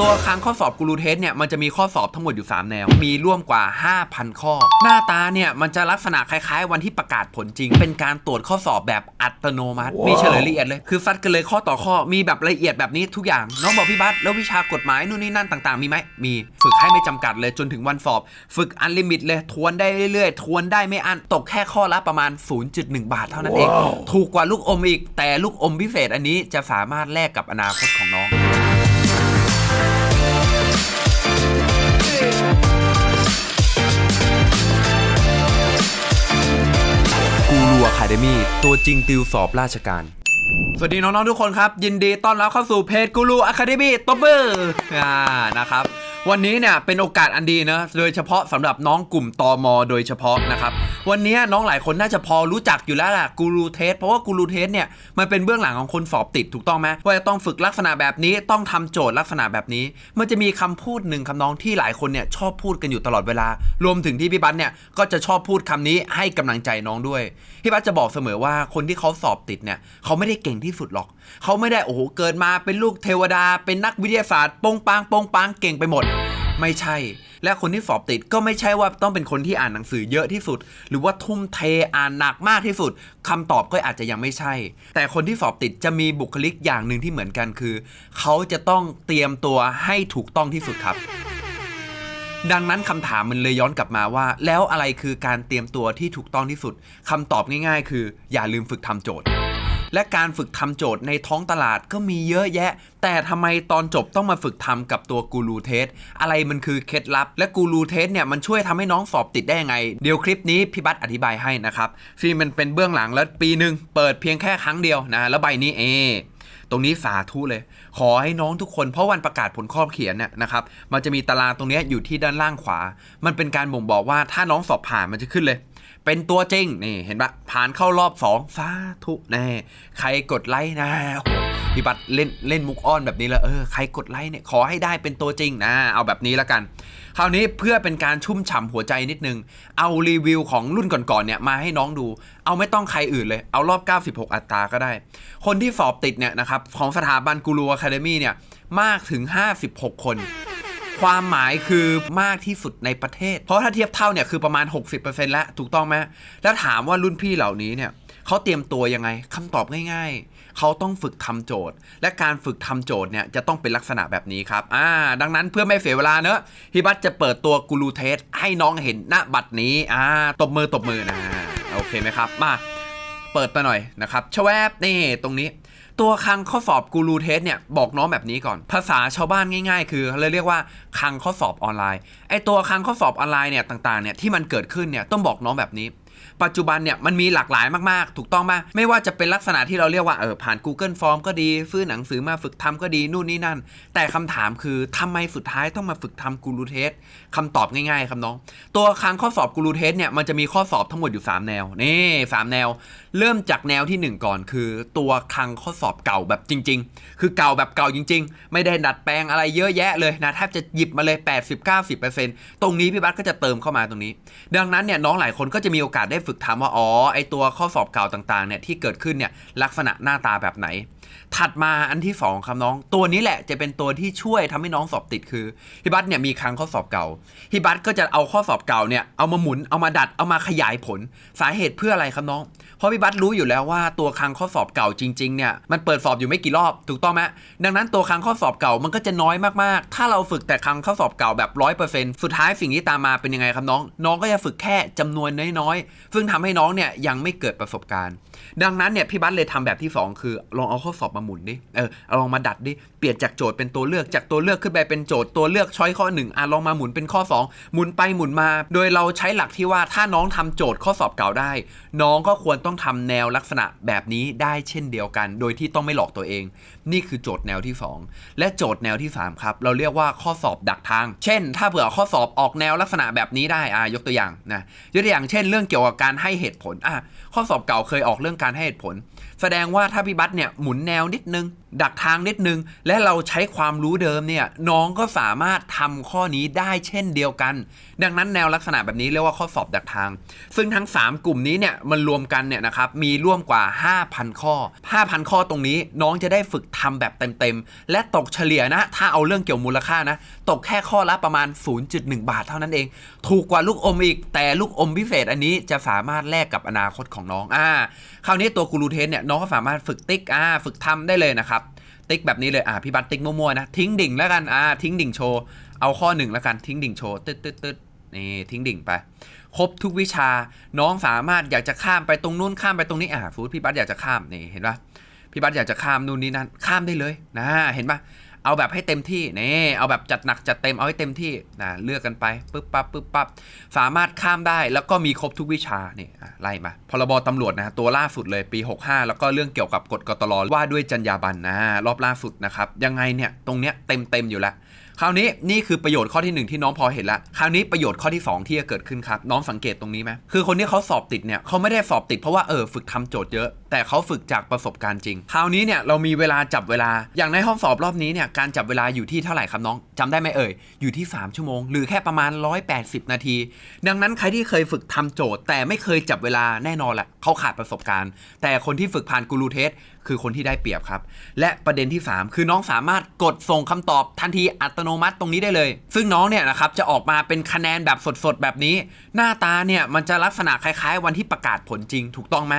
ตัวครั้งข้อสอบกูรูเทสเนี่ยมันจะมีข้อสอบทั้งหมดอยู่ 3 แนว มีร่วมกว่า 5,000 ข้อ หน้าตาเนี่ยมันจะลักษณะคล้ายๆ วันที่ประกาศผลจริง เป็นการตรวจข้อสอบแบบอัตโนมัติ มีเฉลยละเอียดเลย คือซัดกันเลยข้อต่อข้อมีแบบละเอียดแบบนี้ทุกอย่าง น้องบอกพี่บัสแล้ววิชากฎหมายนู่นนี่นั่นต่างๆ มีไหมมีฝึกให้ไม่จำกัดเลยจนถึงวันสอบ ฝึกอันลิมิตเลยทวนได้เรื่อยๆทวนได้ไม่อั้นตกแค่ข้อละประมาณ 0.1 บาทเท่านั้นเอง ถูกกว่าลูกอมอีก แต่ลูกอมพิเศษอันนี้จะสามารถแลกกับอนาคตของน้อง อะคาเดมี่ตัวจริงติวสอบราชการ สวัสดีน้องๆทุกคนครับ ยินดีต้อนรับเข้าสู่เพจกูรูอะคาเดมี่ตบมืออ่านะครับวันนี้เนี่ยเป็นโอกาสอันดีนะโดยเฉพาะสำหรับน้องกลุ่มตอมโดยเฉพาะนะครับ วันนี้น้องหลายคนน่าจะพอรู้จักอยู่แล้วล่ะกูรูเทสเพราะว่ากูรูเทสเนี่ยมันเป็นเบื้องหลังของคนสอบติดถูกต้องไหมว่าจะต้องฝึกลักษณะแบบนี้ต้องทำโจทย์ลักษณะแบบนี้ มันจะมีคำพูดหนึ่งคำน้องที่หลายคนเนี่ยชอบพูดกันอยู่ตลอดเวลา รวมถึงที่พี่บัสเนี่ยก็จะชอบพูดคำนี้ให้กำลังใจน้องด้วยพี่บัสจะบอกเสมอว่าคนที่เขาสอบติดเนี่ยเขาไม่ได้เก่งที่สุดหรอก เขาไม่ได้โอ้โหเกิดมาเป็นลูกเทวดา เป็นนักวิทยาศาสตร์โปงปางโปงปางเก่งไปหมด ไม่ใช่ และคนที่สอบติดก็ไม่ใช่ว่าต้องเป็นคนที่อ่านหนังสือเยอะที่สุด หรือว่าทุ่มเทอ่านหนักมากที่สุดคำตอบก็อาจจะยังไม่ใช่ แต่คนที่สอบติดจะมีบุคลิกอย่างหนึ่งที่เหมือนกันคือ เขาจะต้องเตรียมตัวให้ถูกต้องที่สุดครับดังนั้นคำถามมันเลยย้อนกลับมาว่า แล้วอะไรคือการเตรียมตัวที่ถูกต้องที่สุดคำตอบง่าย ๆ คือ อย่าลืมฝึกทำโจทย์ และการฝึกทำโจทย์ในท้องตลาดก็มีเยอะแยะ แต่ทำไมตอนจบต้องมาฝึกทำกับตัวกูรูเทสอะไรมันคือเคล็ดลับ และกูรูเทสเนี่ยมันช่วยทำให้น้องสอบติดได้ยังไง เดี๋ยวคลิปนี้พี่บัตอธิบายให้นะครับฟิล์มมันเป็นเบื้องหลังแล้วปีหนึ่งเปิดเพียงแค่ครั้งเดียวนะแล้วใบนี้เอตรงนี้สาธุเลย ขอให้น้องทุกคนเพราะวันประกาศผลข้อเขียนเนี่ยนะครับ มันจะมีตารางตรงนี้อยู่ที่ด้านล่างขวา มันเป็นการบ่งบอกว่าถ้าน้องสอบผ่านมันจะขึ้นเลย เป็นตัวจริงนี่เห็นปะผ่านเข้ารอบสองสาธุแน่ใครกดไลค์นะพี่บัตรเล่นเล่นมุกอ้อนแบบนี้เลยเออใครกดไลค์เนี่ยขอให้ได้เป็นตัวจริงนะ เอาแบบนี้แล้วกัน คราวนี้เพื่อเป็นการชุ่มฉ่ำหัวใจนิดนึง เอารีวิวของรุ่นก่อนๆเนี่ยมาให้น้องดู เอาไม่ต้องใครอื่นเลย เอารอบ 96 อัตราก็ได้ คนที่สอบติดเนี่ยนะครับของสถาบันกูรูอะคาเดมี่เนี่ยมากถึง 56 คน ความหมายคือมากที่สุดในประเทศ เพราะถ้าเทียบเท่าเนี่ยคือประมาณ 60%แล้วถูกต้องไหมแล้วถามว่ารุ่นพี่เหล่านี้เนี่ยเขาเตรียมตัวยังไงคำตอบง่าย ๆ เขาต้องฝึกทำโจทย์ และการฝึกทำโจทย์เนี่ยจะต้องเป็นลักษณะแบบนี้ครับ อ่า ดังนั้นเพื่อไม่เสียเวลาเนอะฮิบัตจะเปิดตัวกูรูเทสให้น้องเห็นณบัตรนี้ อ่า ตบมือตบมือนะ โอเคไหมครับ มา เปิดไปหน่อยนะครับชแวบนี่ตรงนี้ ตัวคังข้อสอบกูรูเทสเนี่ยบอกน้องแบบนี้ก่อน ภาษาชาวบ้านง่าย ๆ คือเราเรียกว่าคังข้อสอบออนไลน์ไอตัวคังข้อสอบออนไลน์เนี่ยต่างๆเนี่ยที่มันเกิดขึ้นเนี่ยต้องบอกน้องแบบนี้ ปัจจุบันเนี่ยมันมีหลากหลายมากๆ ถูกต้องไหมไม่ว่าจะเป็นลักษณะที่เราเรียกว่าเออผ่าน Google Form ก็ดีฟื้นหนังสือมาฝึกทำก็ดีนู่นนี่นั่น แต่คำถามคือทำไมสุดท้ายต้องมาฝึกทำกูรูเทสคำตอบง่ายๆครับน้อง ตัวคลังข้อสอบกูรูเทสเนี่ยมันจะมีข้อสอบทั้งหมดอยู่ 3 แนวนี่สามแนว เริ่มจากแนวทีหนึ่1 ก่อนคือตัวคลังข้อสอบเก่าแบบจริง ๆ คือเก่าแบบเก่าจริง ๆ ไม่ได้ดัดแปลงอะไรเยอะแยะเลยนะแทบจะหยิบมาเลย 80-90%ตรงนี้พี่บัสก็จะเติมเข้ามาตรงนี้ ดังนั้นเนี่ยน้องหลายคนก็จะมีโอกาสได้ฝึกทำว่าอ๋อไอตัวข้อสอบเก่าต่างๆเนี่ยที่เกิดขึ้นเนี่ยลักษณะหน้าตาแบบไหน ถัดมาอันที่สองครับน้อง ตัวนี้แหละจะเป็นตัวที่ช่วยทำให้น้องสอบติดคือฮิบัตเนี่ยมีครั้งข้อสอบเก่าฮิบัตก็จะเอาข้อสอบเก่าเนี่ยเอามาหมุนเอามาดัดเอามาขยายผลสาเหตุเพื่ออะไรครับน้อง เพราะพี่บัตรู้อยู่แล้วว่าตัวครั้งข้อสอบเก่าจริงๆเนี่ยมันเปิดสอบอยู่ไม่กี่รอบถูกต้องไหมดังนั้นตัวครั้งข้อสอบเก่ามันก็จะน้อยมากๆ ถ้าเราฝึกแต่ครั้งข้อสอบเก่าแบบร้อยเปอร์เซ็นต์สุดท้ายสิ่งที่ตามมาเป็นยังไงครับน้อง น้องก็จะฝึกแค่จำนวนน้อยๆซึ่งทำให้น้องเนี่ยยังไม่เกิดประสบการณ์ ดังนั้นเนี่ยพี่บัตเลยทำแบบที่ 2 คือลองเอาข้อสอบมาหมุนดิเออลองมาดัดดิเปลี่ยนจากโจทย์เป็นตัวเลือกจากตัวเลือกขึ้นไปเป็นโจทย์ตัวเลือกช้อยข้อ1อะลองมาหมุนเป็นข้อ 2 หมุนไปหมุนมา โดยเราใช้หลักที่ว่าถ้าน้องทำโจทย์ข้อสอบเก่าได้ น้องก็ควรต้องทำแนวลักษณะแบบนี้ได้เช่นเดียวกัน โดยที่ต้องไม่หลอกตัวเอง นี่คือโจทย์แนวที่ 2 และโจทย์แนวที่ 3 ครับ เราเรียกว่าข้อสอบดักทาง เช่น ถ้าเผื่อข้อสอบออกแนวลักษณะแบบนี้ได้อะยกตัวอย่างนะยกตัวอย่างเช่น เรื่องเกี่ยวกับการให้เหตุผลอะข้อสอบเก่าเคยออกเรื่องการให้เหตุผล แสดงว่าถ้าพี่บัตเนี่ยหมุนแนวนิดนึง ดักทางนิดนึง และเราใช้ความรู้เดิมเนี่ยน้องก็สามารถทำข้อนี้ได้เช่นเดียวกัน ดังนั้นแนวลักษณะแบบนี้เรียกว่าข้อสอบดักทาง ซึ่งทั้ง 3 กลุ่มนี้เนี่ยมันรวมกันเนี่ยนะครับมีร่วมกว่า 5,000 ข้อ 5,000 ข้อตรงนี้น้องจะได้ฝึกทำแบบเต็มๆและตกเฉลี่ยนะ ถ้าเอาเรื่องเกี่ยวมูลค่านะตกแค่ข้อละประมาณ 0.1 บาทเท่านั้นเอง ถูกกว่าลูกอมอีกแต่ลูกอมพิเศษอันนี้จะสามารถแลกกับอนาคตของน้องอ่าคราวนี้ตัวกูรูเทสเนี่ยน้องก็สามารถฝึกติ๊กอ่าฝึกทำได้เลยนะครับ ติ๊กแบบนี้เลยอ่าพี่บัตติ๊กมั่วๆนะทิ้งดิ่งแล้วกันอ่าทิ้งดิ่งโชว์เอาข้อหนึ่งแล้วกันทิ้งดิ่งโชว์ตึ๊ดตึ๊ดตึ๊ดนี่ทิ้งดิ่งไป ครบทุกวิชาน้องสามารถอยากจะข้ามไปตรงนู้นข้ามไปตรงนี้อ่าฟูดพี่บัตอยากจะข้ามนี่เห็นปะพี่บัตอยากจะข้ามนู่นนี่นั่นข้ามได้เลยนะเห็นปะ เอาแบบให้เต็มที่นี่เอาแบบจัดหนักจัดเต็มเอาให้เต็มที่นะเลือกกันไปปึ๊บปั๊บปึ๊บปั๊บสามารถข้ามได้แล้วก็มีครบทุกวิชานี่ไล่มาพรบตำรวจนะตัวล่าสุดเลยปี 65 แล้วก็เรื่องเกี่ยวกับกฎกตลว่าด้วยจรรยาบรรณนะรอบล่าสุดนะครับยังไงเนี่ยตรงเนี้ยเต็มเต็มอยู่แล้ว คราวนี้นี่คือประโยชน์ข้อที่หนึ่งที่น้องพอเห็นแล้วคราวนี้ประโยชน์ข้อที่สองที่จะเกิดขึ้นครับ น้องสังเกตตรงนี้ไหมคือคนที่เขาสอบติดเนี่ยเขาไม่ได้สอบติดเพราะว่าเออฝึกทำโจทย์เยอะ แต่เขาฝึกจากประสบการณ์จริง คราวนี้เนี่ยเรามีเวลาจับเวลาอย่างในห้องสอบรอบนี้เนี่ยการจับเวลาอยู่ที่เท่าไหร่ครับน้องจำได้ไหมเอ่ยอยู่ที่ 3 ชั่วโมง หรือแค่ประมาณ 180 นาที ดังนั้นใครที่เคยฝึกทำโจทย์ แต่ไม่เคยจับเวลาแน่นอนแหละเขาขาดประสบการณ์ แต่คนที่ฝึกผ่านกูรูเทส คือคนที่ได้เปรียบครับ และประเด็นที่ 3 คือน้องสามารถกดส่งคำตอบทันทีอัตโนมัติตรงนี้ได้เลย ซึ่งน้องเนี่ยนะครับจะออกมาเป็นคะแนนแบบสดๆแบบนี้ หน้าตาเนี่ยมันจะลักษณะคล้ายๆ วันที่ประกาศผลจริงถูกต้องไหม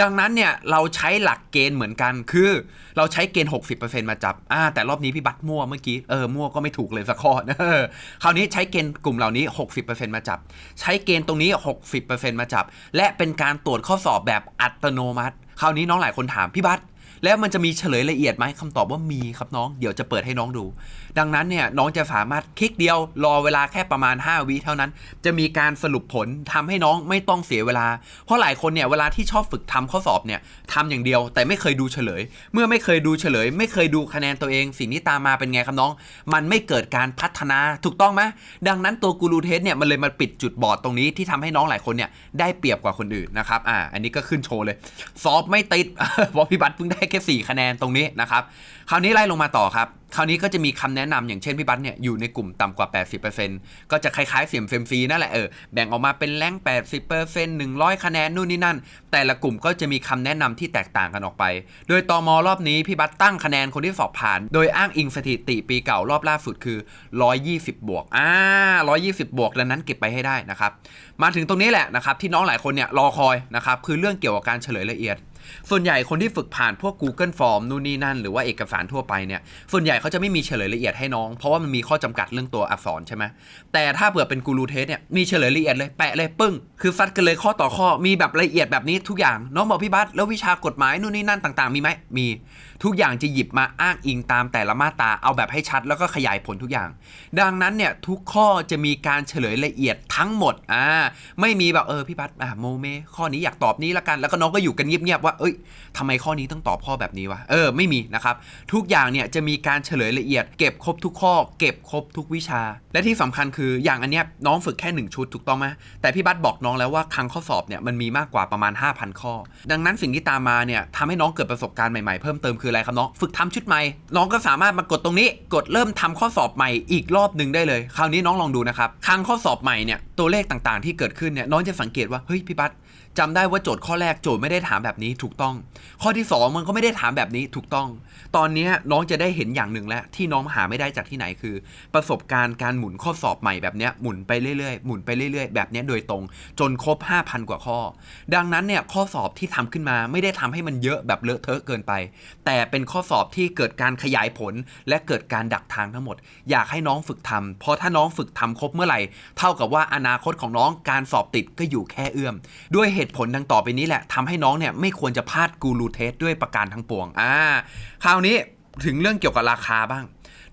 ดังนั้นเนี่ยเราใช้หลักเกณฑ์เหมือนกัน คือเราใช้เกณฑ์ 60%มาจับอ่าแต่รอบนี้พี่บัตมั่วเมื่อกี้เออมั่วก็ไม่ถูกเลยสักข้อเออคราวนี้ใช้เกณฑ์กลุ่มเหล่านี้ 60%มาจับ ใช้เกณฑ์ตรงนี้ 60%มาจับ และเป็นการตรวจข้อสอบแบบอัตโนมัติคราวนี้น้องหลายคนถามพี่บัต แล้วมันจะมีเฉลยละเอียดไหมคำตอบว่ามีครับน้อง เดี๋ยวจะเปิดให้น้องดู ดังนั้นเนี่ยน้องจะสามารถคลิกเดียว รอเวลาแค่ประมาณ 5 วิเท่านั้น จะมีการสรุปผลทำให้น้องไม่ต้องเสียเวลา เพราะหลายคนเนี่ยเวลาที่ชอบฝึกทำข้อสอบเนี่ยทำอย่างเดียว แต่ไม่เคยดูเฉลย เมื่อไม่เคยดูเฉลย ไม่เคยดูคะแนนตัวเอง สิ่งที่ตามมาเป็นไงครับน้อง มันไม่เกิดการพัฒนาถูกต้องไหมดังนั้นตัวกูรูเทสเนี่ยมันเลยมาปิดจุดบอดตรงนี้ที่ทำให้น้องหลายคนเนี่ยได้เปรียบกว่าคนอื่นนะครับอ่าอันนี้ก็ขึ้นโชว์เลยสอบไม่ติดเพราะพี่บัตรเพิ่งได้แค่4คะแนนตรงนี้นะครับคราวนี้ไล่ลงมาต่อครับคราวนี้ก็จะมีคำแนะนำอย่างเช่นพี่บัตเนี่ยอยู่ในกลุ่มต่ำกว่า 80%ก็จะคล้ายๆเสียมเฟมซีนั่นแหละเออแบ่งออกมาเป็นแรง80% 100 คะแนนนู่นนี่นั่น แต่ละกลุ่มก็จะมีคำแนะนำที่แตกต่างกันออกไป โดยตอมรอบนี้พี่บัตตั้งคะแนนคนที่สอบผ่าน โดยอ้างอิงสถิติปีเก่ารอบล่าสุดคือ 120 บวกอ่า120 บวกดังนั้นเก็บไปให้ได้นะครับมาถึงตรงนี้แหละนะครับที่น้องหลายคนเนี่ยรอคอยนะครับคือเรื่องเกี่ยวกับการเฉลยละเอียด ส่วนใหญ่คนที่ฝึกผ่านพวก Google Form นู่นนี่นั่น หรือว่าเอกสารทั่วไปเนี่ย ส่วนใหญ่เขาจะไม่มีเฉลยละเอียดให้น้อง เพราะว่ามันมีข้อจำกัดเรื่องตัวอักษรใช่ไหมแต่ถ้าเผื่อเป็นกูรูเทสเนี่ย มีเฉลยละเอียดเลย แปะเลยปึ้ง คือซัดกันเลยข้อต่อข้อ มีแบบละเอียดแบบนี้ทุกอย่าง น้องบอกพี่บัสแล้ววิชากฎหมายนู่นนี่นั่นต่างๆ มีไหม มี ทุกอย่างจะหยิบมาอ้างอิงตามแต่ละมาตราเอาแบบให้ชัดแล้วก็ขยายผลทุกอย่าง ดังนั้นเนี่ยทุกข้อจะมีการเฉลยละเอียดทั้งหมด อ่า ไม่มีแบบเออพี่บัสอะโมเมข้อนี้อยากตอบนี้ละกัน แล้วก็น้องก็อยู่กันเงียบๆว่าเอ้ยทำไมข้อนี้ต้องตอบข้อแบบนี้วะ เออ ไม่มีนะครับ ทุกอย่างเนี่ยจะมีการเฉลยละเอียด เก็บครบทุกข้อ เก็บครบทุกวิชา และที่สำคัญคืออย่างอันเนี้ยน้องฝึกแค่หนึ่งชุดถูกต้องไหมแต่พี่บัสบอกน้องแล้วว่าครั้งข้อสอบเนี่ยมันมีมากกว่าประมาณ 5,000 ข้อ ดังนั้นสิ่งที่ตามมาเนี่ยทำให้น้องเกิดประสบการณ์ใหม่ๆเพิ่มเติมคืออะไรครับน้องฝึกทำชุดใหม่ น้องก็สามารถมากดตรงนี้ กดเริ่มทำข้อสอบใหม่อีกรอบหนึ่งได้เลย คราวนี้น้องลองดูนะครับครั้งข้อสอบใหม่เนี่ยตัวเลขต่างๆ ที่เกิดขึ้นเนี่ยน้องจะสังเกตว่าเฮ้ยพี่บัส จำได้ว่าโจทย์ข้อแรกโจทย์ไม่ได้ถามแบบนี้ถูกต้อง ข้อที่สองมันก็ไม่ได้ถามแบบนี้ถูกต้อง ตอนนี้น้องจะได้เห็นอย่างหนึ่งแล้ว ที่น้องหาไม่ได้จากที่ไหนคือ ประสบการณ์การหมุนข้อสอบใหม่แบบนี้หมุนไปเรื่อยๆหมุนไปเรื่อยๆ แบบนี้โดยตรง จนครบ 5,000 กว่าข้อ ดังนั้นเนี่ยข้อสอบที่ทำขึ้นมาไม่ได้ทำให้มันเยอะแบบเลอะเทอะเกินไป แต่เป็นข้อสอบที่เกิดการขยายผล และเกิดการดักทางทั้งหมด อยากให้น้องฝึกทำเพราะถ้าน้องฝึกทำครบเมื่อไหร่ เท่ากับว่าอนาคตของน้องการสอบติดก็อยู่แค่เอื้อมด้วยเหตุผลดังต่อไปนี้แหละทำให้น้องเนี่ยไม่ควรจะพลาดกูรูเทสด้วยประการทั้งปวงอ่าคราวนี้ถึงเรื่องเกี่ยวกับราคาบ้าง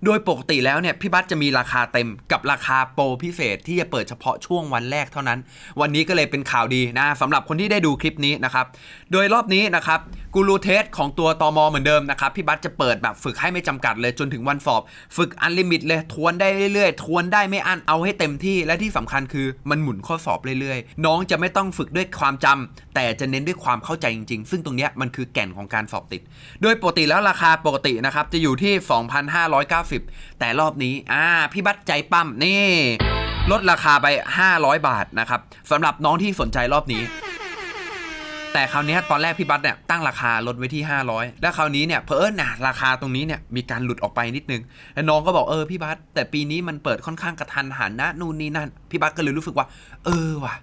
โดยปกติแล้วเนี่ยพี่บัตจะมีราคาเต็มกับราคาโปรพิเศษที่จะเปิดเฉพาะช่วงวันแรกเท่านั้น วันนี้ก็เลยเป็นข่าวดีนะสำหรับคนที่ได้ดูคลิปนี้นะครับ โดยรอบนี้นะครับกูรูเทสของตัวตอมเหมือนเดิมนะครับพี่บัตจะเปิดแบบฝึกให้ไม่จำกัดเลยจนถึงวันสอบ ฝึกอันลิมิตเลยทวนได้เรื่อยๆ ทวนได้ไม่อั้นเอาให้เต็มที่และที่สำคัญคือมันหมุนข้อสอบเรื่อยๆ น้องจะไม่ต้องฝึกด้วยความจำแต่จะเน้นด้วยความเข้าใจจริงๆ ซึ่งตรงเนี้ยมันคือแก่นของการสอบติด โดยปกติแล้วราคาปกตินะครับจะอยู่ที่ 2,590แต่รอบนี้อ่าพี่บัตใจปั้มนี่ ลดราคาไป 500 บาทนะครับสำหรับน้องที่สนใจรอบนี้ แต่คราวนี้ตอนแรกพี่บัสเนี่ยตั้งราคาลดไว้ที่ 500 แล้วคราวนี้เนี่ยเพอเอิญนะราคาตรงนี้เนี่ยมีการหลุดออกไปนิดนึง แล้วน้องก็บอกเออพี่บัสแต่ปีนี้มันเปิดค่อนข้างกระทันหันนะนู่นนี่นั่นพี่บัสก็เลยรู้สึกว่า เออว่ะ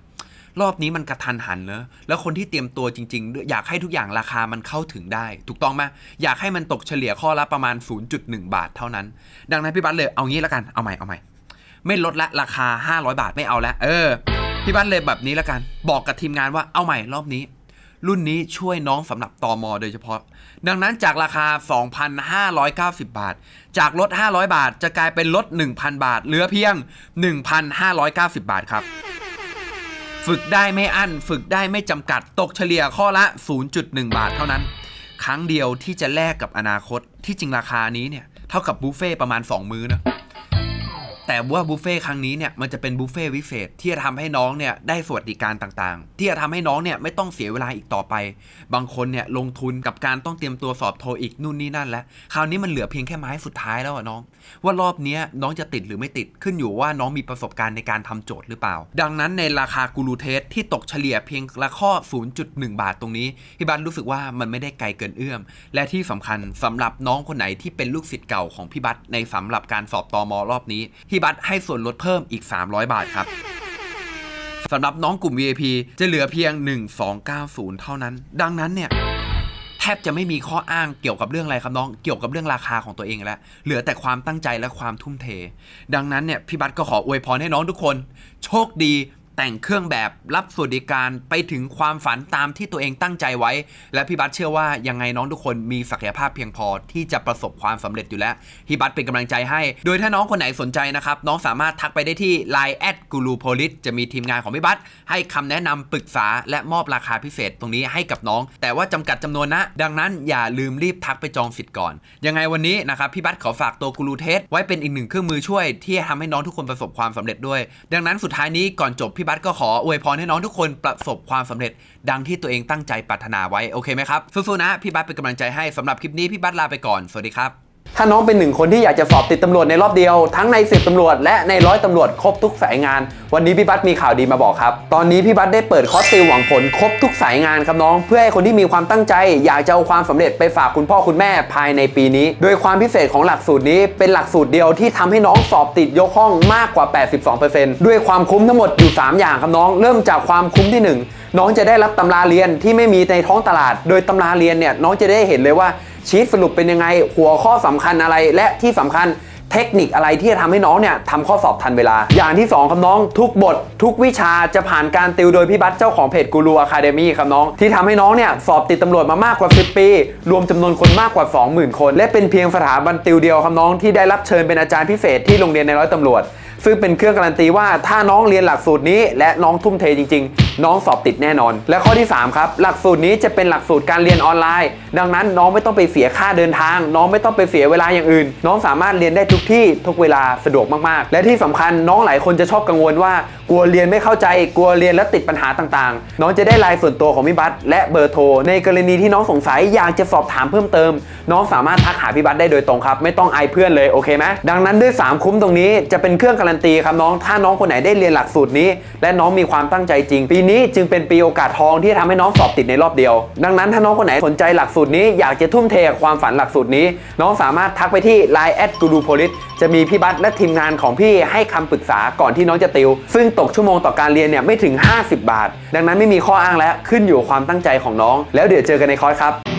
รอบนี้มันกระทันหันเนอะแล้วคนที่เตรียมตัวจริงๆ อยากให้ทุกอย่างราคามันเข้าถึงได้ ถูกต้องไหมอยากให้มันตกเฉลี่ยข้อละประมาณ 0.1 บาทเท่านั้น ดังนั้นพี่บัสเลยเอางี้แล้วกันเอาใหม่เอาใหม่ ไม่ลดละราคา 500 บาทไม่เอาละเออพี่บัสเลยแบบนี้แล้วกัน บอกกับทีมงานว่าเอาใหม่รอบนี้ รุ่นนี้ช่วยน้องสำหรับตอมอโดยเฉพาะ ดังนั้นจากราคา 2,590 บาท จากลด 500 บาทจะกลายเป็นลด 1,000 บาท เหลือเพียง 1,590 บาทครับ ฝึกได้ไม่อั้น ฝึกได้ไม่จำกัดตกเฉลี่ยข้อละ 0.1 บาทเท่านั้น ครั้งเดียวที่จะแลกกับอนาคตที่จริงราคานี้เนี่ย เท่ากับบุฟเฟ่ประมาณ 2 มื้อนะ แต่ว่าบุฟเฟ่ต์ครั้งนี้เนี่ยมันจะเป็นบุฟเฟ่ต์วิเศษที่จะทำให้น้องเนี่ยได้สวัสดิการต่างๆ ที่จะทำให้น้องเนี่ยไม่ต้องเสียเวลาอีกต่อไป บางคนเนี่ยลงทุนกับการต้องเตรียมตัวสอบโทอีกนู่นนี่นั่นแล้วคราวนี้มันเหลือเพียงแค่ไม้สุดท้ายแล้วอะน้อง ว่ารอบนี้น้องจะติดหรือไม่ติดขึ้นอยู่ว่าน้องมีประสบการณ์ในการทำโจทย์หรือเปล่า ดังนั้นในราคากูรูเทสที่ตกเฉลี่ยเพียงละข้อ 0.1 บาทตรงนี้พี่บัตรู้สึกว่ามันไม่ได้ไกลเกินเอื้อม และที่สำคัญสำหรับน้องคนไหนที่เป็นลูกศิษย์เก่าของพี่บัตในสำหรับการสอบตอมอรอบนี้พี่บัตให้ส่วนลดเพิ่มอีก 300 บาทครับสำหรับน้องกลุ่ม VIP จะเหลือเพียง 1290 เท่านั้น ดังนั้นเนี่ยแทบจะไม่มีข้ออ้างเกี่ยวกับเรื่องอะไรครับน้อง เกี่ยวกับเรื่องราคาของตัวเองแล้ว เหลือแต่ความตั้งใจและความทุ่มเท ดังนั้นเนี่ยพี่บัตก็ขออวยพรให้น้องทุกคน โชคดี แต่งเครื่องแบบรับสวัสดิการไปถึงความฝันตามที่ตัวเองตั้งใจไว้ และพี่บัตเชื่อว่ายังไงน้องทุกคนมีศักยภาพเพียงพอที่จะประสบความสำเร็จอยู่แล้วพี่บัตเป็นกำลังใจให้ โดยถ้าน้องคนไหนสนใจนะครับน้องสามารถทักไปได้ที่ Line แอดกูรูโพลิสจะมีทีมงานของพี่บัตให้คำแนะนำปรึกษา และมอบราคาพิเศษตรงนี้ให้กับน้อง แต่ว่าจำกัดจำนวนนะ ดังนั้นอย่าลืมรีบทักไปจองสิทธิ์ก่อน ยังไงวันนี้นะครับพี่บัตขอฝากตัวกูรูเทสไว้เป็นอีกหนึ่งเครื่องมือช่วย ที่ทำให้น้องทุกคนประสบความสำเร็จด้วย ดังนั้นสุดท้ายนี้ก่อนจบพี่ี่บัตก็ขออวยพรให้น้องทุกคนประสบความสำเร็จ ดังที่ตัวเองตั้งใจปรารถนาไว้โอเคไหมครับสู้ๆนะพี่บัตเป็นกำลังใจให้สำหรับคลิปนี้พี่บัตลาไปก่อนสวัสดีครับ ถ้าน้องเป็นหนึ่งคนที่อยากจะสอบติดตำรวจในรอบเดียว ทั้งในสิบตำรวจและในร้อยตำรวจครบทุกสายงาน วันนี้พี่บัตมีข่าวดีมาบอกครับ ตอนนี้พี่บัตได้เปิดคอร์สติวหวังผลครบทุกสายงานครับน้อง เพื่อให้คนที่มีความตั้งใจ อยากจะเอาความสำเร็จไปฝากคุณพ่อคุณแม่ภายในปีนี้ โดยความพิเศษของหลักสูตรนี้เป็นหลักสูตรเดียวที่ทำให้น้องสอบติดยกห้องมากกว่า 82%ด้วยความคุ้มทั้งหมดอยู่ 3 อย่างครับน้อง เริ่มจากความคุ้มที่หนึ่งน้องจะได้รับตำราเรียนที่ไม่มีในท้องตลาด โดยตำราเรียนเนี่ยน้องจะได้เห็นเลยว่า ชีทสรุปเป็นยังไง หัวข้อสำคัญอะไรและที่สำคัญเทคนิคอะไรที่จะทำให้น้องเนี่ยทำข้อสอบทันเวลา อย่างที่ 2ครับน้องทุกบท ทุกวิชาจะผ่านการติวโดยพี่บัตเจ้าของเพจกูรูอะคาเดมี่ครับน้อง ที่ทำให้น้องเนี่ยสอบติดตำรวจมามากกว่า 10 ปี รวมจำนวนคนมากกว่า 20,000 คน และเป็นเพียงสถาบันติวเดียวครับน้องที่ได้รับเชิญเป็นอาจารย์พิเศษที่โรงเรียนในร้อยตำรวจ ซึ่งเป็นเครื่องการันตีว่าถ้าน้องเรียนหลักสูตรนี้ และน้องทุ่มเทจริง ๆ น้องสอบติดแน่นอน และข้อที่3ครับหลักสูตรนี้จะเป็นหลักสูตรการเรียนออนไลน์ ดังนั้นน้องไม่ต้องไปเสียค่าเดินทาง น้องไม่ต้องไปเสียเวลาอย่างอื่น น้องสามารถเรียนได้ทุกที่ทุกเวลาสะดวกมากๆ และที่สำคัญน้องหลายคนจะชอบกังวลว่ากลัวเรียนไม่เข้าใจกลัวเรียนแล้วติดปัญหาต่างๆ น้องจะได้ไลน์ส่วนตัวของพี่บัตและเบอร์โทร ในกรณีที่น้องสงสัยอยากจะสอบถามเพิ่มเติม น้องสามารถทักหาพี่บัตได้โดยตรงครับ ไม่ต้องอายเพื่อนเลยโอเคไหมดังนั้นด้วย 3 คุ้มตรงนี้จะเป็นเครื่องการันตีครับน้องถ้าน้องคนไหนได้เรียนหลักสูตรนี้ และน้องมีความตั้งใจจริง ปีนี้จึงเป็นปีโอกาสทองที่จะทำให้น้องสอบติดในรอบเดียว ดังนั้นถ้าน้องคนไหนสนใจหลักสูตรนี้อยากจะทุ่มเทความฝันหลักสูตรนี้ น้องสามารถทักไปที่ Line แอดกูรูโพลิสจะมีพี่บัตและทีมงานของพี่ให้คำปรึกษาก่อนที่น้องจะติว ซึ่งตกชั่วโมงต่อการเรียนเนี่ยไม่ถึง 50 บาท ดังนั้นไม่มีข้ออ้างแล้วขึ้นอยู่ความตั้งใจของน้อง แล้วเดี๋ยวเจอกันในคอร์สครับ